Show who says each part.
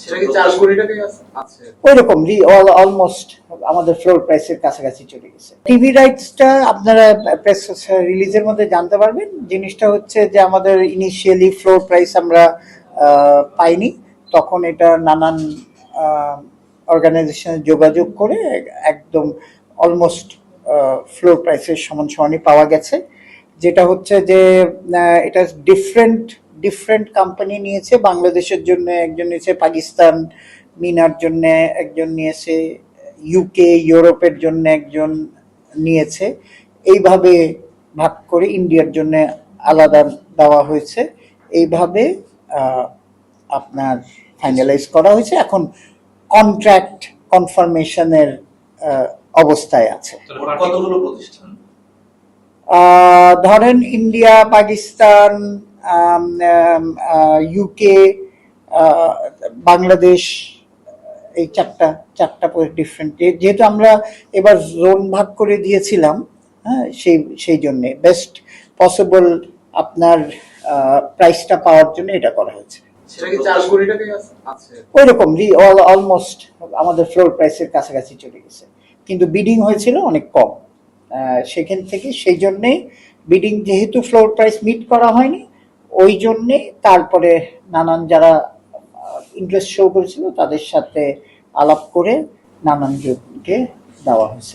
Speaker 1: সেটা কি চার কোটি টাকাই আছে? আছে।
Speaker 2: ওই রকম অলমোস্ট আমাদের ফ্লোর প্রাইসের কাছাকাছি চলে গেছে। টিভি রাইটসটা আপনারা প্রেস রিলিজের মধ্যে জানতে পারবেন। জিনিসটা হচ্ছে যে আমাদের ইনিশিয়ালি ফ্লোর প্রাইস আমরা পাইনি। তখন এটা নানান অর্গানাইজেশনে যোগাযোগ করে একদম অলমোস্ট ফ্লোর প্রাইসের সমান সমানই পাওয়া গেছে। যেটা হচ্ছে যে এটা ডিফারেন্ট ডিফারেন্ট কোম্পানি নিয়েছে। বাংলাদেশের জন্য একজন নিয়েছে পাকিস্তান মিনার জন্য একজন নিয়েছে ইউকে ইউরোপের জন্য একজন নিয়েছে। এইভাবে ভাগ করে ইন্ডিয়ার জন্য আলাদা দেওয়া হয়েছে। এইভাবে আপনার ফাইনালাইজ করা হয়েছে। এখন কন্ট্রাক্ট কনফার্মেশনের অবস্থায় আছে। ধরেন ইন্ডিয়া পাকিস্তান ইউকে বাংলাদেশ এই চারটা চারটা ডিফারেন্ট যেহেতু আমরা এবার জোন ভাগ করে দিয়েছিলাম হ্যাঁ সেই সেই জন্যে। বেস্ট পসিবল আপনার প্রাইসটা পাওয়ার জন্য এটা করা হয়েছে। ওই রকম অলমোস্ট আমাদের ফ্লোর প্রাইসের কাছাকাছি চলে গেছে। কিন্তু বিডিং হয়েছিল অনেক কম। সেখান থেকে সেই জন্যে বিডিং যেহেতু ফ্লোর প্রাইস মিট করা হয়নি ওই জন্যে তারপরে নানান যারা ইন্টারেস্ট শো করেছিল তাদের সাথে আলাপ করে নানান জনকে দেওয়া হয়েছে।